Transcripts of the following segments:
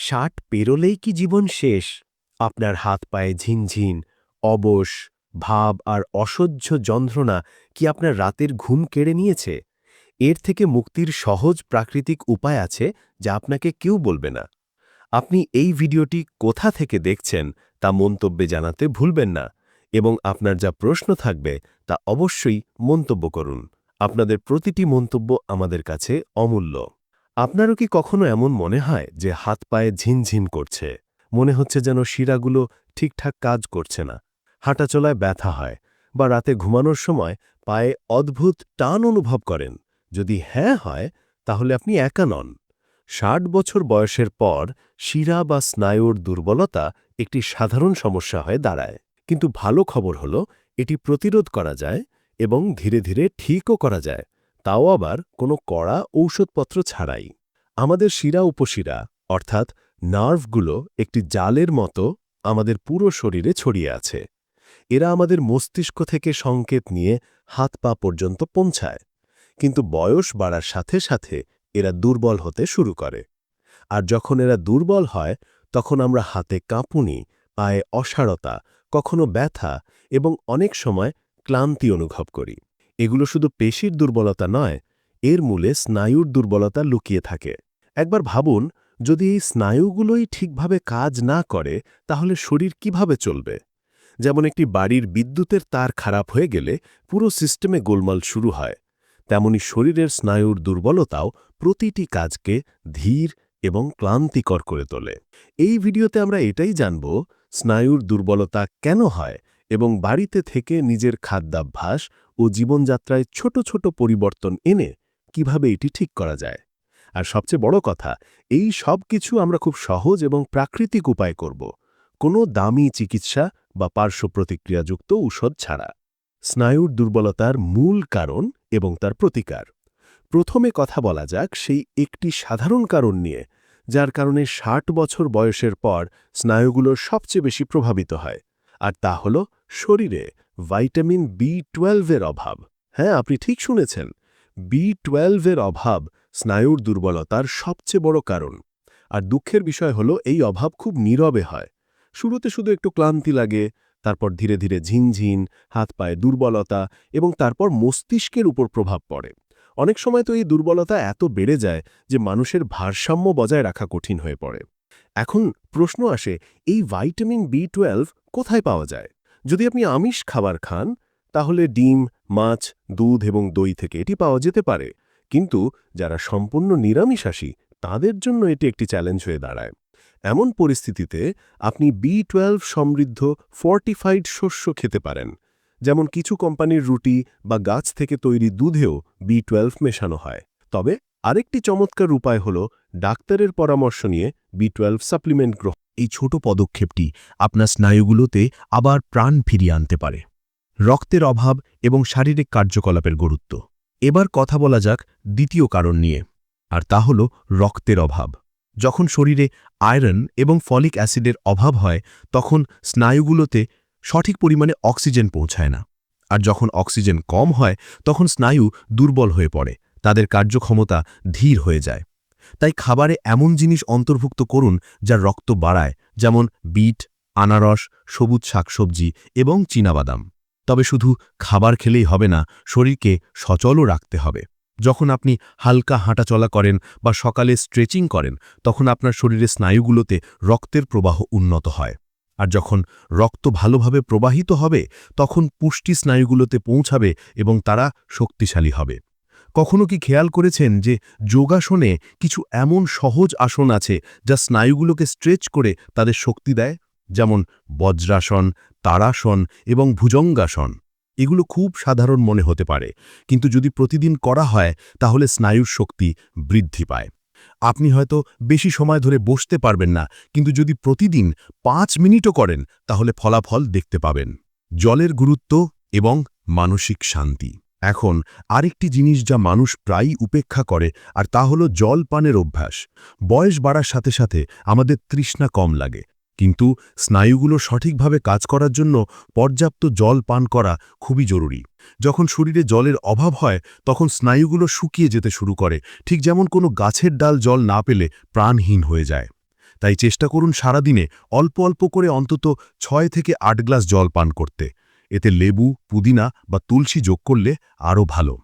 ষাট পেরোলেই কি জীবন শেষ? আপনার হাত পায়ে ঝিনঝিন, অবশ, ভাব আর অসহ্য যন্ত্রণা কি আপনার রাতের ঘুম কেড়ে নিয়েছে? এর থেকে মুক্তির সহজ প্রাকৃতিক উপায় আছে যা আপনাকে কেউ বলবে না। আপনি এই ভিডিওটি কোথা থেকে দেখছেন তা মন্তব্যে জানাতে ভুলবেন না এবং আপনার যা প্রশ্ন থাকবে তা অবশ্যই মন্তব্য করুন। আপনাদের প্রতিটি মন্তব্য আমাদের কাছে অমূল্য। আপনারও কি কখনো এমন মনে হয় যে হাত পায়ে ঝিনঝিন করছে? মনে হচ্ছে যেন শিরাগুলো ঠিকঠাক কাজ করছে না। হাঁটাচলায় ব্যথা হয় বা রাতে ঘুমানোর সময় পায়ে অদ্ভুত টান অনুভব করেন। যদি হ্যাঁ হয়, তাহলে আপনি একা নন। ষাট বছর বয়সের পর শিরা বা স্নায়ুর দুর্বলতা একটি সাধারণ সমস্যা হয়ে দাঁড়ায়। কিন্তু ভালো খবর হল, এটি প্রতিরোধ করা যায় এবং ধীরে ধীরে ঠিকও করা যায়। তাও আবার কোনো কড়া ঔষধপত্র ছাড়াই। আমাদের শিরা উপশিরা, অর্থাৎ নার্ভগুলো একটি জালের মতো আমাদের পুরো শরীরে ছড়িয়ে আছে। এরা আমাদের মস্তিষ্ক থেকে সংকেত নিয়ে হাত পা পর্যন্ত পৌঁছায়। কিন্তু বয়স বাড়ার সাথে সাথে এরা দুর্বল হতে শুরু করে। আর যখন এরা দুর্বল হয়, তখন আমরা হাতে কাঁপুনি, পায়ে অসারতা, কখনো ব্যথা এবং অনেক সময় ক্লান্তি অনুভব করি। এগুলো শুধু পেশির দুর্বলতা নয়, এর মূলে স্নায়ুর দুর্বলতা লুকিয়ে থাকে। একবার ভাবুন, যদি এই স্নায়ুগুলোই ঠিকভাবে কাজ না করে, তাহলে শরীর কীভাবে চলবে? যেমন একটি বাড়ির বিদ্যুতের তার খারাপ হয়ে গেলে পুরো সিস্টেমে গোলমাল শুরু হয়। তেমনি শরীরের স্নায়ুর দুর্বলতাও প্রতিটি কাজকে ধীর এবং ক্লান্তিকর করে তোলে। এই ভিডিওতে আমরা এটাই জানব, স্নায়ুর দুর্বলতা কেন হয় এবং বাড়িতে থেকে নিজের খাদ্যাভ্যাস ও জীবনযাত্রায় ছোট ছোট পরিবর্তন এনে কীভাবে এটি ঠিক করা যায়। আর সবচেয়ে বড় কথা, এই সব কিছু আমরা খুব সহজ এবং প্রাকৃতিক উপায় করব। কোনো দামি চিকিৎসা বা পার্শ্ব প্রতিক্রিয়াযুক্ত ঔষধ ছাড়া। স্নায়ুর দুর্বলতার মূল কারণ এবং তার প্রতিকার। প্রথমে কথা বলা যাক সেই একটি সাধারণ কারণ নিয়ে, যার কারণে ষাট বছর বয়সের পর স্নায়ুগুলো সবচেয়ে বেশি প্রভাবিত হয়। আর তা হল শরীরে ভাইটামিন বি টুয়েলভের অভাব। হ্যাঁ আপনি ঠিক শুনেছেন। বি টুয়েলভের অভাব স্নায়ুর দুর্বলতার সবচেয়ে বড় কারণ। আর দুঃখের বিষয় হল এই অভাব খুব নীরবে হয়। শুরুতে শুধু একটু ক্লান্তি লাগে, তারপর ধীরে ধীরে ঝিনঝিন, হাত পায়ে দুর্বলতা এবং তারপর মস্তিষ্কের উপর প্রভাব পড়ে। অনেক সময় তো এই দুর্বলতা এত বেড়ে যায় যে মানুষের ভারসাম্য বজায় রাখা কঠিন হয়ে পড়ে। এখন প্রশ্ন আসে, এই ভাইটামিন বি টুয়েলভ কোথায় পাওয়া যায়? যদি আপনি আমিষ খাবার খান, তাহলে ডিম, মাছ, দুধ এবং দই থেকে এটি পাওয়া যেতে পারে। কিন্তু যারা সম্পূর্ণ নিরামিষাসী তাদের জন্য এটি একটি চ্যালেঞ্জ হয়ে দাঁড়ায়। এমন পরিস্থিতিতে আপনি বি টুয়েলভ সমৃদ্ধ ফর্টিফাইড শস্য খেতে পারেন, যেমন কিছু কোম্পানির রুটি বা গাছ থেকে তৈরি দুধেও বি টুয়েলভ মেশানো হয়। তবে আরেকটি চমৎকার উপায় হল ডাক্তারের পরামর্শ নিয়ে বি টুয়েলভ সাপ্লিমেন্ট গ্রহণ এই ছোট পদক্ষেপটি আপনার স্নায়ুগুলোতে আবার প্রাণ ফিরিয়ে আনতে পারে। রক্তের অভাব এবং শারীরিক কার্যকলাপের গুরুত্ব। এবার কথা বলা যাক দ্বিতীয় কারণ নিয়ে, আর তা হল রক্তের অভাব। যখন শরীরে আয়রন এবং ফলিক অ্যাসিডের অভাব হয়, তখন স্নায়ুগুলোতে সঠিক পরিমাণে অক্সিজেন পৌঁছায় না। আর যখন অক্সিজেন কম হয়, তখন স্নায়ু দুর্বল হয়ে পড়ে, তাদের কার্যক্ষমতা ধীর হয়ে যায়। তাই খাবারে এমন জিনিস অন্তর্ভুক্ত করুন যা রক্ত বাড়ায়, যেমন বিট, আনারস, সবুজ শাকসবজি এবং চীনাবাদাম। তবে শুধু খাবার খেলেই হবে না, শরীরকে সচলও রাখতে হবে। যখন আপনি হালকা হাঁটাচলা করেন বা সকালে স্ট্রেচিং করেন, তখন আপনার শরীরের স্নায়ুগুলোতে রক্তের প্রবাহ উন্নত হয়। আর যখন রক্ত ভালোভাবে প্রবাহিত হবে, তখন পুষ্টি স্নায়ুগুলোতে পৌঁছাবে এবং তারা শক্তিশালী হবে। কখনো কি খেয়াল করেছেন যে যোগাসনে কিছু এমন সহজ আসন আছে যা স্নায়ুগুলোকে স্ট্রেচ করে তাদের শক্তি দেয়? যেমন বজ্রাসন, তারাসন এবং ভুজঙ্গাসন। এগুলো খুব সাধারণ মনে হতে পারে, কিন্তু যদি প্রতিদিন করা হয়, তাহলে স্নায়ুর শক্তি বৃদ্ধি পায়। আপনি হয়তো বেশি সময় ধরে বসতে পারবেন না, কিন্তু যদি প্রতিদিন পাঁচ মিনিটও করেন, তাহলে ফলাফল দেখতে পাবেন। জলের গুরুত্ব এবং মানসিক শান্তি। এখন আরেকটি জিনিস যা মানুষ প্রায়ই উপেক্ষা করে, আর তা হল জল পানের অভ্যাস। বয়স বাড়ার সাথে সাথে আমাদের তৃষ্ণা কম লাগে। কিন্তু স্নায়ুগুলো সঠিকভাবে কাজ করার জন্য পর্যাপ্ত জল পান করা খুবই জরুরি। যখন শরীরে জলের অভাব হয়, তখন স্নায়ুগুলো শুকিয়ে যেতে শুরু করে। ঠিক যেমন কোনো গাছের ডাল জল না পেলে প্রাণহীন হয়ে যায়। তাই চেষ্টা করুন সারাদিনে অল্প অল্প করে অন্তত ছয় থেকে আট গ্লাস জল পান করতে। এতে লেবু, পুদিনা বা তুলসী যোগ করলে আরও ভালো।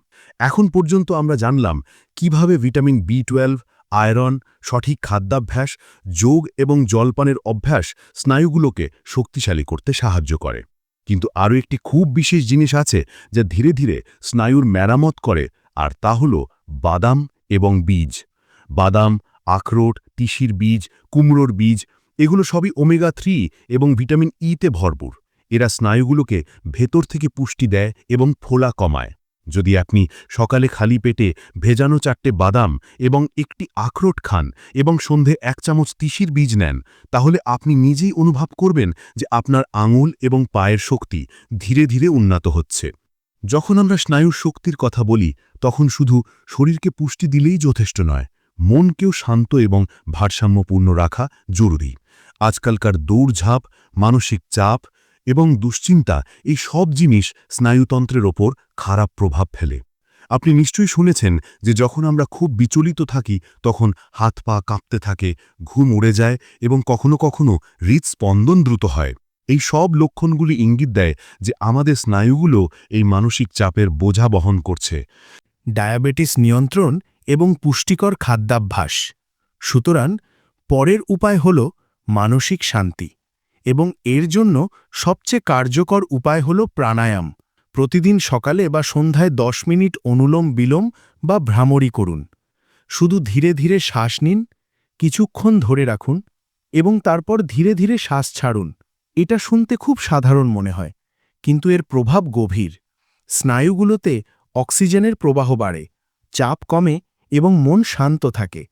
এখন পর্যন্ত আমরা জানলাম কীভাবে ভিটামিন বি টুয়েলভ আয়রন, সঠিক খাদ্যাভ্যাস, যোগ এবং জলপানের অভ্যাস স্নায়ুগুলোকে শক্তিশালী করতে সাহায্য করে। কিন্তু আরও একটি খুব বিশেষ জিনিস আছে যা ধীরে ধীরে স্নায়ুর মেরামত করে, আর তা হল বাদাম এবং বীজ। বাদাম, আখরোট, তিসির বীজ, কুমড়োর বীজ, এগুলো সবই ওমেগা থ্রি এবং ভিটামিন ইতে ভরপুর। এরা স্নায়ুগুলোকে ভেতর থেকে পুষ্টি দেয় এবং ফোলা কমায়। যদি আপনি সকালে খালি পেটে ভেজানো চারটে বাদাম এবং একটি আখরোট খান এবং সন্ধে এক চামচ তিসির বীজ নেন, তাহলে আপনি নিজেই অনুভব করবেন যে আপনার আঙুল এবং পায়ের শক্তি ধীরে ধীরে উন্নত হচ্ছে। যখন আমরা স্নায়ুর শক্তির কথা বলি, তখন শুধু শরীরকে পুষ্টি দিলেই যথেষ্ট নয়, মনকেও শান্ত এবং ভারসাম্যপূর্ণ রাখা জরুরি। আজকালকার দৌড়ঝাঁপ, মানসিক চাপ এবং দুশ্চিন্তা এই সব জিনিস স্নায়ুতন্ত্রের ওপর খারাপ প্রভাব ফেলে। আপনি নিশ্চয়ই শুনেছেন যে যখন আমরা খুব বিচলিত থাকি, তখন হাত পা কাঁপতে থাকে, ঘুম উড়ে যায় এবং কখনো কখনো হৃদস্পন্দন দ্রুত হয়। এই সব লক্ষণগুলি ইঙ্গিত দেয় যে আমাদের স্নায়ুগুলো এই মানসিক চাপের বোঝা বহন করছে। ডায়াবেটিস নিয়ন্ত্রণ এবং পুষ্টিকর খাদ্যাভ্যাস। সুতরাং পরের উপায় হল মানসিক শান্তি। এবং এর জন্য সবচেয়ে কার্যকর উপায় হল প্রাণায়াম। প্রতিদিন সকালে বা সন্ধ্যায় দশ মিনিট অনুলোম বিলোম বা ভ্রামরি করুন। শুধু ধীরে ধীরে শ্বাস নিন, কিছুক্ষণ ধরে রাখুন এবং তারপর ধীরে ধীরে শ্বাস ছাড়ুন। এটা শুনতে খুব সাধারণ মনে হয়, কিন্তু এর প্রভাব গভীর। স্নায়ুগুলোতে অক্সিজেনের প্রবাহ বাড়ে, চাপ কমে এবং মন শান্ত থাকে।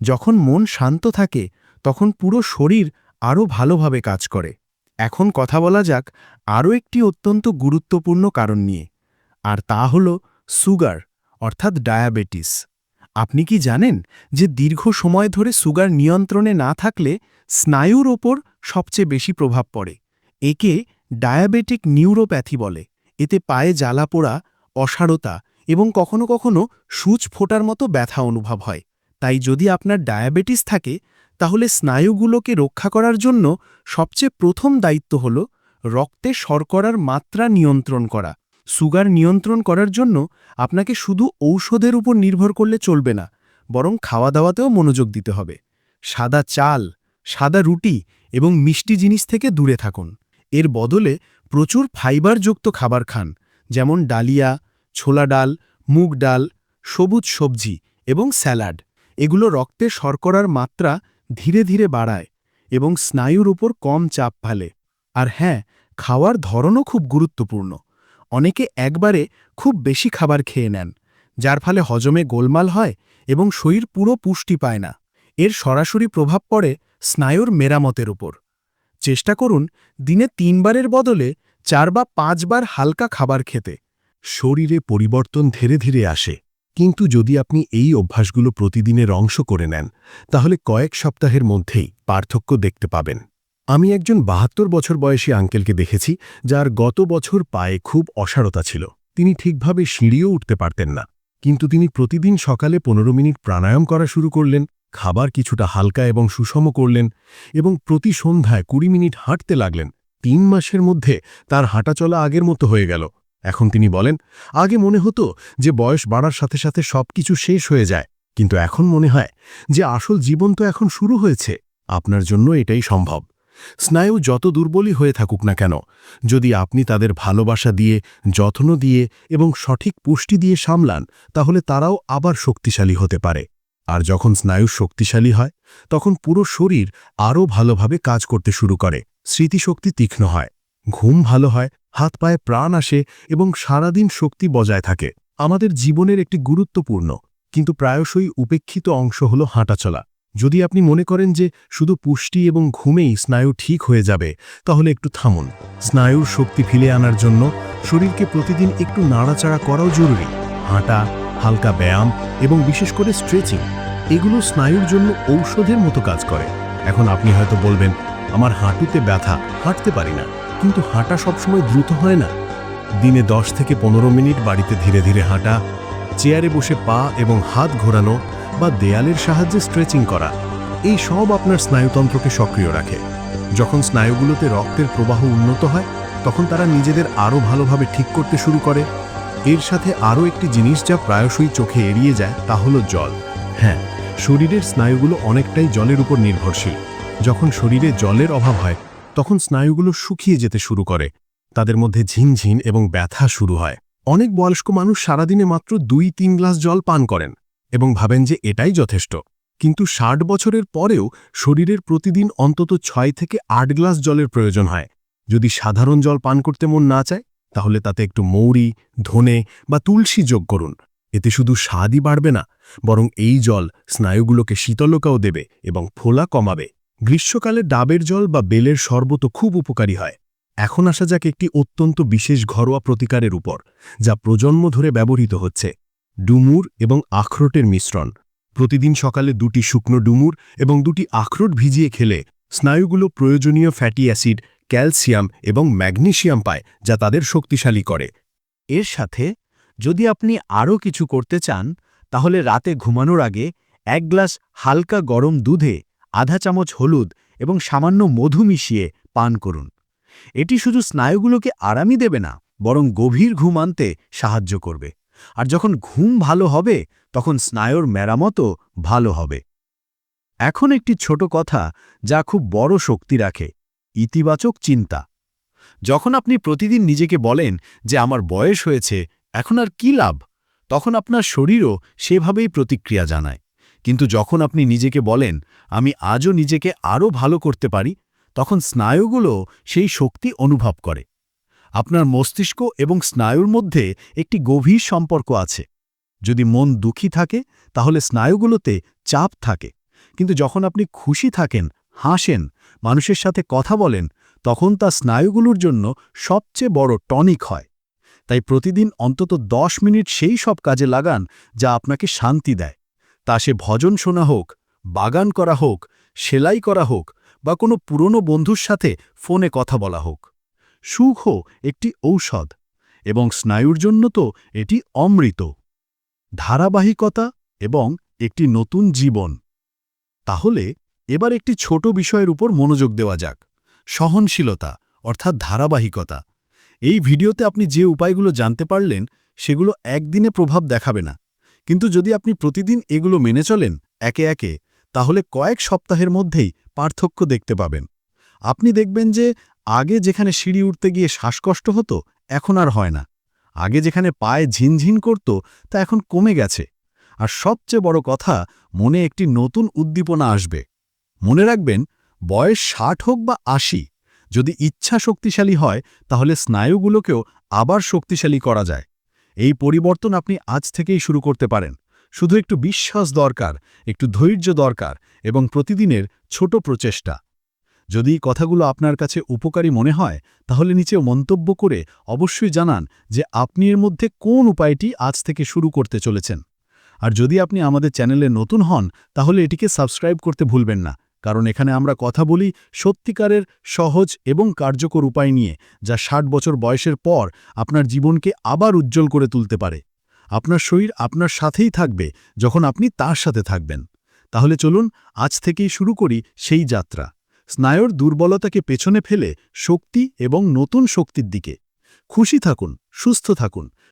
যখন মন শান্ত থাকে, তখন পুরো শরীর আরও ভালোভাবে কাজ করে। এখন কথা বলা যাক আরও একটি অত্যন্ত গুরুত্বপূর্ণ কারণ নিয়ে, আর তা হল সুগার, অর্থাৎ ডায়াবেটিস। আপনি কি জানেন যে দীর্ঘ সময় ধরে সুগার নিয়ন্ত্রণে না থাকলে স্নায়ুর ওপর সবচেয়ে বেশি প্রভাব পড়ে। একে ডায়াবেটিক নিউরোপ্যাথি বলে। এতে পায়ে জ্বালা পোড়া অসারতা এবং কখনো কখনো সূচ ফোটার মতো ব্যথা অনুভব হয়। তাই যদি আপনার ডায়াবেটিস থাকে তাহলে স্নায়ুগুলোকে রক্ষা করার জন্য সবচেয়ে প্রথম দায়িত্ব হল রক্তে শর্করার মাত্রা নিয়ন্ত্রণ করা। সুগার নিয়ন্ত্রণ করার জন্য আপনাকে শুধু ঔষধের উপর নির্ভর করলে চলবে না, বরং খাওয়া দাওয়াতেও মনোযোগ দিতে হবে। সাদা চাল, সাদা রুটি এবং মিষ্টি জিনিস থেকে দূরে থাকুন। এর বদলে প্রচুর ফাইবারযুক্ত খাবার খান, যেমন ডালিয়া, ছোলা ডাল, মুগ ডাল, সবুজ সবজি এবং স্যালাড। এগুলো রক্তে শর্করার মাত্রা ধীরে ধীরে বাড়ায় এবং স্নায়ুর উপর কম চাপ ফেলে। আর হ্যাঁ খাওয়ার ধরনও খুব গুরুত্বপূর্ণ। অনেকে একবারে খুব বেশি খাবার খেয়ে নেন, যার ফলে হজমে গোলমাল হয় এবং শরীর পুরো পুষ্টি পায় না। এর সরাসরি প্রভাব পড়ে স্নায়ুর মেরামতের উপর। চেষ্টা করুন দিনে তিনবারের বদলে চার বা পাঁচবার হালকা খাবার খেতে। শরীরে পরিবর্তন ধীরে ধীরে আসে। কিন্তু যদি আপনি এই অভ্যাসগুলো প্রতিদিনের অংশ করে নেন, তাহলে কয়েক সপ্তাহের মধ্যেই পার্থক্য দেখতে পাবেন। আমি একজন বাহাত্তর বছর বয়সী আঙ্কেলকে দেখেছি, যার গত বছর পায়ে খুব অসারতা ছিল। তিনি ঠিকভাবে সিঁড়িও উঠতে পারতেন না। কিন্তু তিনি প্রতিদিন সকালে পনেরো মিনিট প্রাণায়াম করা শুরু করলেন, খাবার কিছুটা হালকা এবং সুষম করলেন এবং প্রতি সন্ধ্যায় কুড়ি মিনিট হাঁটতে লাগলেন। তিন মাসের মধ্যে তার হাঁটাচলা আগের মতো হয়ে গেল। এখন তিনি বলেন, আগে মনে হতো যে বয়স বাড়ার সাথে সাথে সবকিছু শেষ হয়ে যায়, কিন্তু এখন মনে হয় যে আসল জীবন তো এখন শুরু হয়েছে। আপনার জন্য এটাই সম্ভব। স্নায়ু যত দুর্বলই হয়ে থাকুক না কেন, যদি আপনি তাদের ভালোবাসা দিয়ে, যত্ন দিয়ে এবং সঠিক পুষ্টি দিয়ে সামলান, তাহলে তারাও আবার শক্তিশালী হতে পারে। আর যখন স্নায়ু শক্তিশালী হয়, তখন পুরো শরীর আরও ভালোভাবে কাজ করতে শুরু করে, স্মৃতিশক্তি তীক্ষ্ণ হয়, ঘুম ভালো হয় হাত পায়ে প্রাণ আসে এবং সারাদিন শক্তি বজায় থাকে। আমাদের জীবনের একটি গুরুত্বপূর্ণ, কিন্তু প্রায়শই উপেক্ষিত অংশ হল হাঁটাচলা যদি আপনি মনে করেন যে শুধু পুষ্টি এবং ঘুমেই স্নায়ু ঠিক হয়ে যাবে, তাহলে একটু থামুন। স্নায়ুর শক্তি ফিরে আনার জন্য শরীরকে প্রতিদিন একটু নাড়াচাড়া করাও জরুরি। হাঁটা, হালকা ব্যায়াম এবং বিশেষ করে স্ট্রেচিং, এগুলো স্নায়ুর জন্য ঔষধের মতো কাজ করে। এখন আপনি হয়তো বলবেন, আমার হাঁটুতে ব্যথা, হাঁটতে পারি না। কিন্তু হাঁটা সবসময় দ্রুত হয় না। দিনে দশ থেকে পনেরো মিনিট বাড়িতে ধীরে ধীরে হাঁটা, চেয়ারে বসে পা এবং হাত ঘোরানো বা দেয়ালের সাহায্যে স্ট্রেচিং করা, এই সব আপনার স্নায়ুতন্ত্রকে সক্রিয় রাখে। যখন স্নায়ুগুলোতে রক্তের প্রবাহ উন্নত হয়, তখন তারা নিজেদের আরও ভালোভাবে ঠিক করতে শুরু করে। এর সাথে আরও একটি জিনিস যা প্রায়শই চোখে এড়িয়ে যায়, তা হলো জল। হ্যাঁ শরীরের স্নায়ুগুলো অনেকটাই জলের উপর নির্ভরশীল। যখন শরীরে জলের অভাব হয় তখন স্নায়ুগুলো শুকিয়ে যেতে শুরু করে। তাদের মধ্যে ঝিনঝিন এবং ব্যথা শুরু হয়। অনেক বয়স্ক মানুষ সারাদিনে মাত্র দুই তিন গ্লাস জল পান করেন এবং ভাবেন যে এটাই যথেষ্ট। কিন্তু ষাট বছরের পরেও শরীরের প্রতিদিন অন্তত ছয় থেকে আট গ্লাস জলের প্রয়োজন হয়। যদি সাধারণ জল পান করতে মন না চায়, তাহলে তাতে একটু মৌরি, ধনে বা তুলসী যোগ করুন। এতে শুধু স্বাদই বাড়বে না, বরং এই জল স্নায়ুগুলোকে শীতলকাও দেবে এবং ফোলা কমাবে। গ্রীষ্মকালে ডাবের জল বা বেলের শরবত খুব উপকারী হয়। এখন আসা যাক একটি অত্যন্ত বিশেষ ঘরোয়া প্রতিকারের উপর, যা প্রজন্ম ধরে ব্যবহৃত হচ্ছে। ডুমুর এবং আখরোটের মিশ্রণ। প্রতিদিন সকালে দুটি শুকনো ডুমুর এবং দুটি আখরোট ভিজিয়ে খেলে স্নায়ুগুলো প্রয়োজনীয় ফ্যাটি অ্যাসিড, ক্যালসিয়াম এবং ম্যাগনেশিয়াম পায়, যা তাদের শক্তিশালী করে। এর সাথে যদি আপনি আরও কিছু করতে চান, তাহলে রাতে ঘুমানোর আগে এক গ্লাস হালকা গরম দুধে আধা চামচ হলুদ এবং সামান্য মধু মিশিয়ে পান করুন। এটি শুধু স্নায়ুগুলোকে আরামই দেবে না, বরং গভীর ঘুম আনতে সাহায্য করবে। আর যখন ঘুম ভালো হবে, তখন স্নায়ুর মেরামতও ভালো হবে। এখন একটি ছোট কথা যা খুব বড় শক্তি রাখে, ইতিবাচক চিন্তা। যখন আপনি প্রতিদিন নিজেকে বলেন যে আমার বয়স হয়েছে, এখন আর কি লাভ? তখন আপনার শরীরও সেভাবেই প্রতিক্রিয়া জানায়। কিন্তু যখন আপনি নিজেকে বলেন, আমি আজও নিজেকে আরও ভালো করতে পারি, তখন স্নায়ুগুলো সেই শক্তি অনুভব করে। আপনার মস্তিষ্ক এবং স্নায়ুর মধ্যে একটি গভীর সম্পর্ক আছে। যদি মন দুঃখী থাকে, তাহলে স্নায়ুগুলোতে চাপ থাকে। কিন্তু যখন আপনি খুশি থাকেন, হাসেন, মানুষের সাথে কথা বলেন, তখন তা স্নায়ুগুলোর জন্য সবচেয়ে বড় টনিক হয়। তাই প্রতিদিন অন্তত দশ মিনিট সেই সব কাজে লাগান যা আপনাকে শান্তি দেয়। তা সে ভজন শোনা হোক, বাগান করা হোক, সেলাই করা হোক বা কোনো পুরনো বন্ধুর সাথে ফোনে কথা বলা হোক। সুখ একটি ঔষধ এবং স্নায়ুর জন্য তো এটি অমৃত। ধারাবাহিকতা এবং একটি নতুন জীবন। তাহলে এবার একটি ছোট বিষয়ের উপর মনোযোগ দেওয়া যাক। সহনশীলতা, অর্থাৎ ধারাবাহিকতা। এই ভিডিওতে আপনি যে উপায়গুলো জানতে পারলেন, সেগুলো একদিনে প্রভাব দেখাবে না। কিন্তু যদি আপনি প্রতিদিন এগুলো মেনে চলেন একে একে, তাহলে কয়েক সপ্তাহের মধ্যেই পার্থক্য দেখতে পাবেন। আপনি দেখবেন যে আগে যেখানে সিঁড়ি উঠতে গিয়ে শ্বাসকষ্ট হতো, এখন আর হয় না। আগে যেখানে পায়ে ঝিনঝিন করত, তা এখন কমে গেছে। আর সবচেয়ে বড় কথা, মনে একটি নতুন উদ্দীপনা আসবে। মনে রাখবেন, বয়স ষাট হোক বা আশি, যদি ইচ্ছা শক্তিশালী হয়, তাহলে স্নায়ুগুলোকেও আবার শক্তিশালী করা যায়। এই পরিবর্তন আপনি আজ থেকেই শুরু করতে পারেন। শুধু একটু বিশ্বাস দরকার, একটু ধৈর্য দরকার এবং প্রতিদিনের ছোট প্রচেষ্টা। যদি কথাগুলো আপনার কাছে উপকারী মনে হয়, তাহলে নিচে মন্তব্য করে অবশ্যই জানান যে আপনি এর মধ্যে কোন উপায়টি আজ থেকে শুরু করতে চলেছেন। আর যদি আপনি আমাদের চ্যানেলে নতুন হন, তাহলে এটিকে সাবস্ক্রাইব করতে ভুলবেন না। কারণ এখানে আমরা কথা বলি সত্যিকারের, সহজ এবং কার্যকর উপায় নিয়ে, যা ষাট বছর বয়সের পর আপনার জীবনকে আবার উজ্জ্বল করে তুলতে পারে। আপনার শরীর আপনার সাথেই থাকবে যখন আপনি তার সাথে থাকবেন। তাহলে চলুন আজ থেকেই শুরু করি সেই যাত্রা। স্নায়ুর দুর্বলতাকে পেছনে ফেলে শক্তি এবং নতুন শক্তির দিকে। খুশি থাকুন, সুস্থ থাকুন